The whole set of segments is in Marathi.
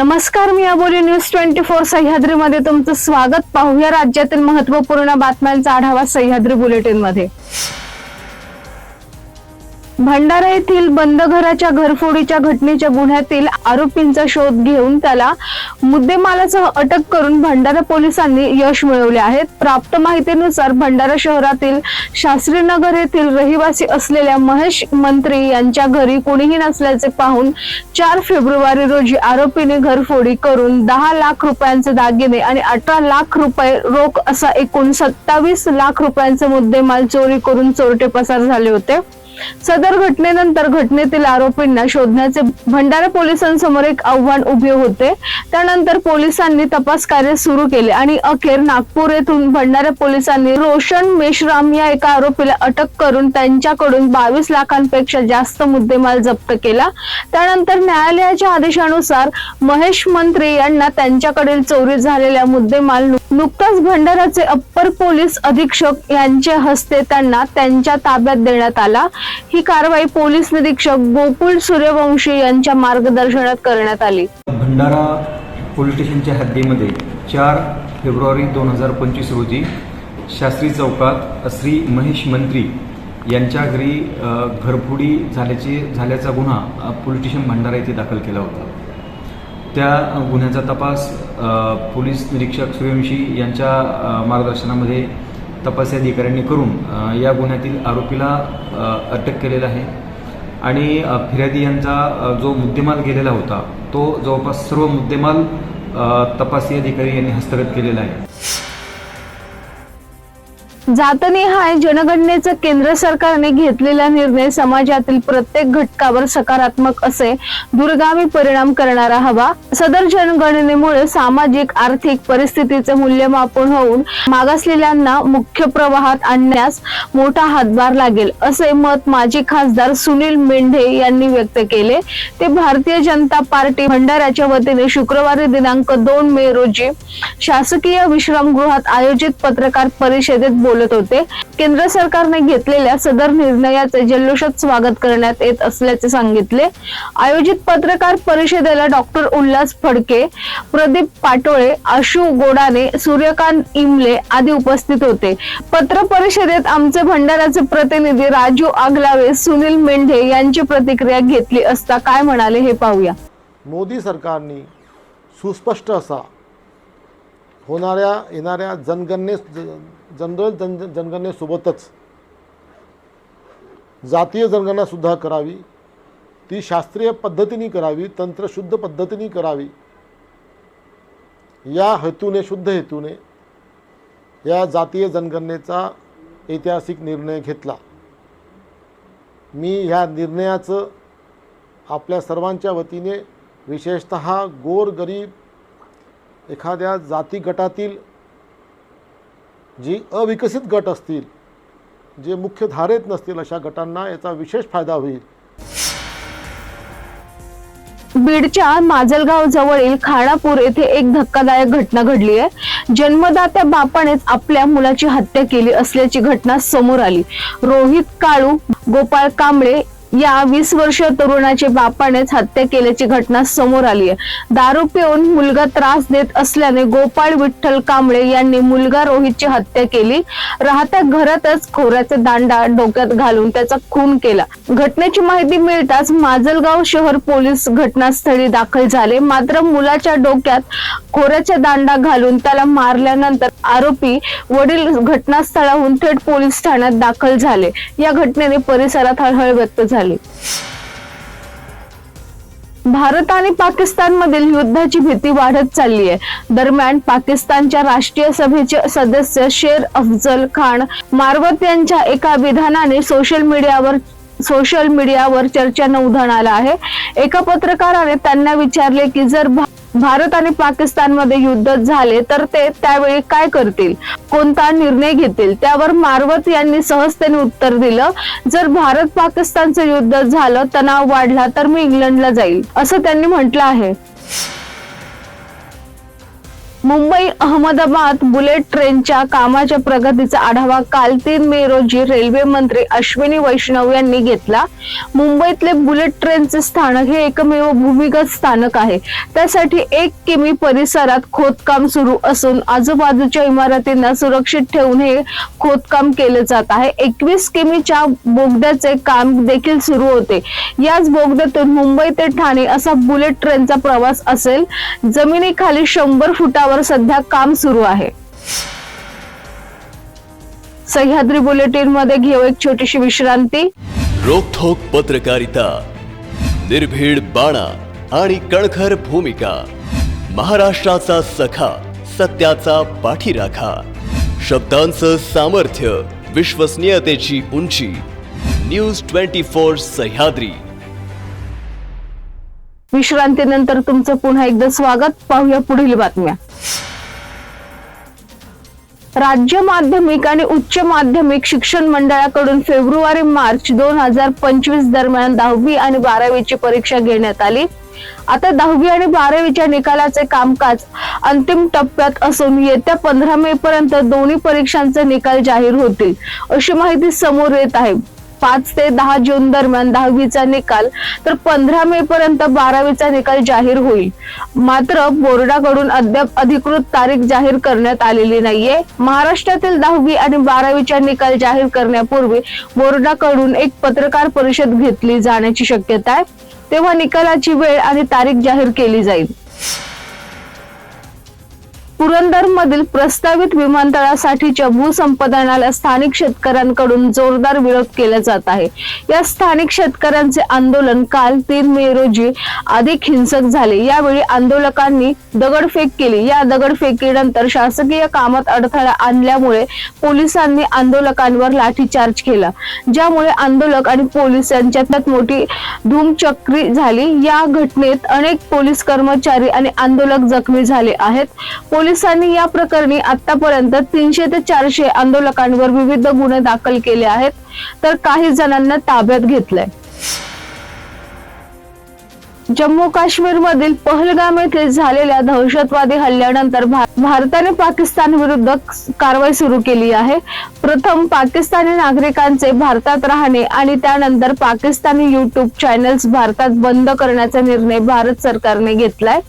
नमस्कार मी अबोली न्यूज ट्वेंटी फोर सह्याद्रीमध्ये तुमचं स्वागत. पाहूया राज्यातील महत्त्वपूर्ण बातम्यांचा आढावा सह्याद्री बुलेटिनमध्ये भंडारा येथील बंद घराच्या घरफोडीच्या घटनेच्या गुन्ह्यातील आरोपींचा शोध घेऊन त्याला मुद्देमालासह अटक करून भंडारा पोलिसांनी यश मिळवले आहे. प्राप्त माहितीनुसार भंडारा शहरातील शास्त्रीनगर येथील रहिवासी असलेल्या महेश मंत्री यांच्या घरी कोणीही नसल्याचे पाहून चार फेब्रुवारी रोजी आरोपीने घरफोडी करून दहा लाख रुपयांचे दागिने आणि अठरा लाख रुपये रोख असा एकूण सत्तावीस लाख रुपयांचे मुद्देमाल चोरी करून चोरटे पसार झाले होते. सदर घटनेनंतर घटनेतील आरोपींना शोधण्याचे भंडारा पोलिसांसमोर एक आव्हान उभे होते. त्यानंतर पोलिसांनी तपास कार्य सुरू केले आणि अखेर नागपूर येथून भंडारा पोलिसांनी रोशन मेश्राम या एका आरोपीला अटक करून त्यांच्याकडून बावीस लाखांपेक्षा जास्त मुद्देमाल जप्त केला. त्यानंतर न्यायालयाच्या आदेशानुसार महेश मंत्री यांना त्यांच्याकडील चोरी झालेल्या मुद्देमाल नुकताच भंडाराचे अप्पर पोलीस अधीक्षक यांच्या हस्ते त्यांना त्यांच्या ताब्यात देण्यात आला. ही कारवाई पोलीस निरीक्षक गोकुळ सूर्यवंशी यांच्या मार्गदर्शनात करण्यात आली. भंडारा पोलीस स्टेशनच्या हद्दीमध्ये चार फेब्रुवारी दोन हजार पंचवीस रोजी शास्त्री चौकात श्री महेश मंत्री यांच्या घरी घरफोडी झाल्याचे झाल्याचा गुन्हा पोलीस स्टेशन भंडारा येथे दाखल केला होता. त्या गुन्ह्याचा तपास पोलीस निरीक्षक सूर्यवंशी यांच्या मार्गदर्शनामध्ये तपासी अधिकाऱ्यांनी करून या गुन्ह्यातील आरोपीला अटक केलेला आहे. आणि फिर्यादी यांचा जो मुद्देमाल गेलेला होता तो जवळपास सर्व मुद्देमाल तपासी अधिकारी यांनी हस्तगत केलेला आहे. जातनिहाय जनगणनेचं केंद्र सरकारने घेतलेला निर्णय समाजातील प्रत्येक घटकावर सकारात्मक असे दूरगामी परिणाम करणारा हवा. सदर जनगणनेमुळे सामाजिक आर्थिक परिस्थितीचे मूल्यमापन होऊन मागासलेल्यांना मुख्य प्रवाहात आणण्यास मोठा हातभार लागेल असे मत माजी खासदार सुनील मेंढे यांनी व्यक्त केले. ते भारतीय जनता पार्टी भंडाऱ्याच्या वतीने शुक्रवारी दिनांक दोन मे रोजी शासकीय विश्रामगृहात आयोजित पत्रकार परिषदेत बोल बोलत होते. केंद्र सरकारने घेतलेल्या सदर निर्णयाचे जल्लोषात स्वागत करण्यात येत असल्याचे सांगितले. आयोजित पत्रकार परिषदेला डॉक्टर उल्हास फडके प्रदीप पाटोळे आशू गोडाने सूर्यकांत इमले आदी उपस्थित होते. पत्र परिषदेत आमचे भंडाराचे प्रतिनिधी राजू आगलावे सुनील मेंढे यांची प्रतिक्रिया घेतली असता काय म्हणाले हे पाहूया. मोदी सरकारने सुस्पष्ट असा होणाऱ्या येणाऱ्या जनगणने जनरल जन जनगणनेसोबतच जातीय जनगणनासुद्धा करावी ती शास्त्रीय पद्धतीने करावी तंत्रशुद्ध पद्धतीने करावी. या हेतूने शुद्ध हेतूने या जातीय जनगणनेचा ऐतिहासिक निर्णय घेतला. मी ह्या निर्णयाचं आपल्या सर्वांच्या वतीने विशेषत गोरगरीब एखाद्या जाती गटातील जी अविकसित गट असतील जे मुख्य धारेत नसतील अशा गटांना याचा विशेष फायदा होईल. बीडच्या माजलगाव जवळील खानापूर येथे एक धक्कादायक घटना घडली आहे. जन्मदात्या बापानेच आपल्या मुलाची हत्या केली असल्याची घटना समोर आली. रोहित काळू गोपाळ कांबळे या वीस वर्षीय तरुणाचे बापानेच हत्या केल्याची घटना समोर आली आहे. दारू पिऊन मुलगा त्रास देत असल्याने गोपाळ विठ्ठल कांबळे यांनी मुलगा रोहितची हत्या केली. राहत्या घरातच खोऱ्याचा दांडा डोक्यात घालून त्याचा खून केला. घटनेची माहिती मिळताच माजलगाव शहर पोलीस घटनास्थळी दाखल झाले. मात्र मुलाच्या डोक्यात खोऱ्याचा दांडा घालून त्याला मारल्यानंतर आरोपी वडील घटनास्थळाहून थेट पोलीस ठाण्यात दाखल झाले. या घटनेने परिसरात हळहळ व्यक्त झाली. भारत आणि पाकिस्तान मधील युद्धाची भीती वाढत चालली आहे दरम्यान पाकिस्तानच्या राष्ट्रीय सभेचे सदस्य शेर अफजल खान मारवत यांच्या एका विधानाने सोशल मीडियावर सोशल मीडियावर चर्चा उधाण आला आहे. एका पत्रकाराने त्यांना विचारले की जर भा- भारत आणि पाकिस्तानमध्ये युद्ध झाले तर ते त्यावेळी काय करतील? कोणता निर्णय घेतील? त्यावर मारवत यांनी सहजतेने उत्तर दिलं जर भारत पाकिस्तानचं युद्ध झालं तणाव वाढला तर मी इंग्लंडला जाईल असं त्यांनी म्हटलं आहे. मुंबई अहमदाबाद बुलेट ट्रेनच्या कामाच्या प्रगतीचा आढावा काल तीन मे रोजी रेल्वे मंत्री अश्विनी वैष्णव यांनी घेतला. मुंबईतले बुलेट ट्रेनचे स्थानक हे एकमेव भूमिगत स्थानक आहे. त्यासाठी एक किमी परिसरात खोदकाम सुरू असून आजूबाजूच्या इमारतींना सुरक्षित ठेवून हे खोदकाम केले जात आहे. एकवीस किमीच्या बोगद्याचे काम देखील सुरू होते. याच बोगद्यातून मुंबई ते ठाणे असा बुलेट ट्रेनचा प्रवास असेल. जमिनीखाली शंभर फुटा त्यावर सध्या काम सुरू आहे. सह्याद्री बुलेटिनमध्ये घेऊ एक छोटीशी विश्रांती. रोखोक पत्रकारिता निर्भीड बाणा आणि कणखर भूमिका महाराष्ट्राचा सखा सत्याचा पाठीराखा शब्दांचं सामर्थ्य विश्वसनीयतेची उंची न्यूज ट्वेंटी फोर सह्याद्री. विश्रांतीनंतर तुमचं पुन्हा एकदा स्वागत. पाहूया पुढील बातम्या. राज्य माध्यमिक आणि उच्च माध्यमिक शिक्षण मंडळाकडून फेब्रुवारी मार्च दोन हजार पंचवीस दरम्यान दहावी आणि बारावीची परीक्षा घेण्यात आली. आता दहावी आणि बारावीच्या निकालाचे कामकाज अंतिम टप्प्यात असून येत्या पंधरा मे पर्यंत दोन्ही परीक्षांचे निकाल जाहीर होतील अशी माहिती समोर येत आहे. पाच ते दहा जून दरम्यान दहावीचा निकाल तर पंधरा मे पर्यंत बारावीचा निकाल जाहीर होईल. मात्र बोर्डाकडून अद्याप अधिकृत तारीख जाहीर करण्यात आलेली नाहीये. महाराष्ट्रातील दहावी आणि बारावीचा निकाल जाहीर करण्यापूर्वी बोर्डाकडून एक पत्रकार परिषद घेतली जाण्याची शक्यता आहे. तेव्हा निकालाची वेळ आणि तारीख जाहीर केली जाईल. पुरंदर मधील प्रस्तावित विमानतळासाठीच्या भूसंपादनाला स्थानिक शेतकऱ्यांकडून जोरदार विरोध केला जात आहे. या स्थानिक शेतकऱ्यांचे आंदोलन काल तीन मे रोजी अधिक हिंसक झाले. यावेळी आंदोलकांनी दगडफेक केली. या दगडफेकीनंतर शासकीय कामात अडथळा आणल्यामुळे पोलिसांनी आंदोलकांवर लाठीचार्ज केला ज्यामुळे आंदोलक आणि पोलीस यांच्यात मोठी धूमचक्री झाली. या घटनेत अनेक पोलीस कर्मचारी आणि आंदोलक जखमी झाले आहेत. पोलीस पोलिसांनी या प्रकरणी आतापर्यंत तीनशे ते चारशे आंदोलकांवर विविध गुन्हे दाखल केले आहेत तर काही जणांना ताब्यात घेतलंय. जम्मू काश्मीर मधील पहलगाम येथे झालेल्या दहशतवादी हल्ल्यानंतर भारताने पाकिस्तान विरुद्ध कारवाई सुरू केली आहे. प्रथम पाकिस्तानी नागरिकांचे भारतात राहणे आणि त्यानंतर पाकिस्तानी युट्यूब चॅनल्स भारतात बंद करण्याचा निर्णय भारत सरकारने घेतलाय.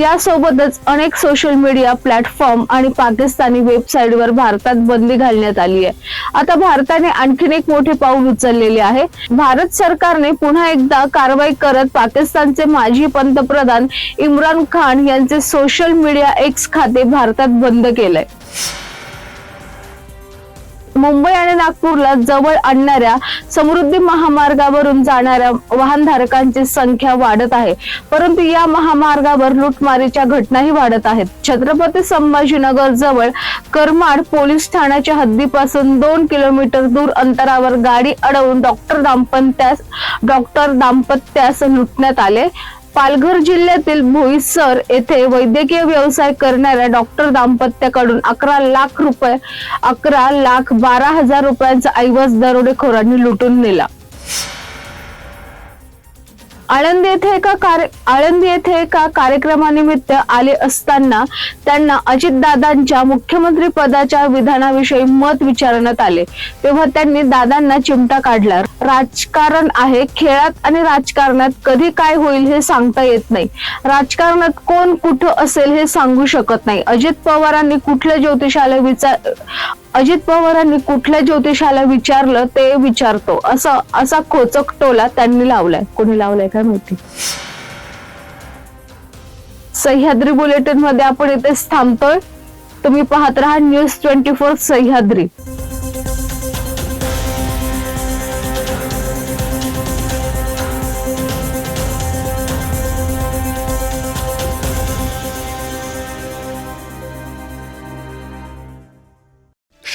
यासोबतच अनेक सोशल मीडिया प्लॅटफॉर्म आणि पाकिस्तानी वेबसाईटवर भारतात बंदी घालण्यात आली आहे. आता भारताने आणखीन एक मोठे पाऊल उचललेले आहे. भारत सरकारने पुन्हा एकदा कारवाई करत पाकिस्तानचे माजी पंतप्रधान इम्रान खान यांचे सोशल मीडिया एक्स खाते भारतात बंद केलंय. मुंबई आणि नागपूरला जवळ आणणाऱ्या समृद्धी महामार्गावरून जाणाऱ्या वाहनधारकांची संख्या वाढत आहे. परंतु या महामार्गावर लुटमारीच्या घटनाही वाढत आहेत. छत्रपती संभाजीनगर जवळ करमाड पोलीस ठाण्याच्या हद्दीपासून दोन किलोमीटर दूर अंतरावर गाडी अडवून डॉक्टर दाम्पत्यास डॉक्टर दाम्पत्यास लुटण्यात आले. पालघर जिल्ह्यातील भोईसर येथे वैद्यकीय व्यवसाय करणाऱ्या डॉक्टर दाम्पत्याकडून अकरा लाख रुपये अकरा लाख बारा हजार रुपयांचा ऐवज दरोडेखोरांनी लुटून नेला. आळंदी येथे एका कार्य आळंदी येथे एका कार्यक्रमानिमित्त आले असताना त्यांना अजितदादांच्या मुख्यमंत्री पदाच्या विधानाविषयी मत विचारण्यात आले. तेव्हा त्यांनी दादांना चिमटा काढला. राजकारण आहे खेळात आणि राजकारणात कधी काय होईल हे सांगता येत नाही. राजकारणात कोण कुठं असेल हे सांगू शकत नाही. अजित पवारांनी कुठल्या ज्योतिषाला विचार अजित पवारांनी कुठल्या ज्योतिषाला विचारलं ते विचारतो. असं असा खोचक टोला त्यांनी लावलाय. कोणी लावलाय काय माहिती? सह्याद्री बुलेटिनमध्ये आपण इथेच थांबतोय. तुम्ही पाहत राहा न्यूज ट्वेंटी फोर सह्याद्री.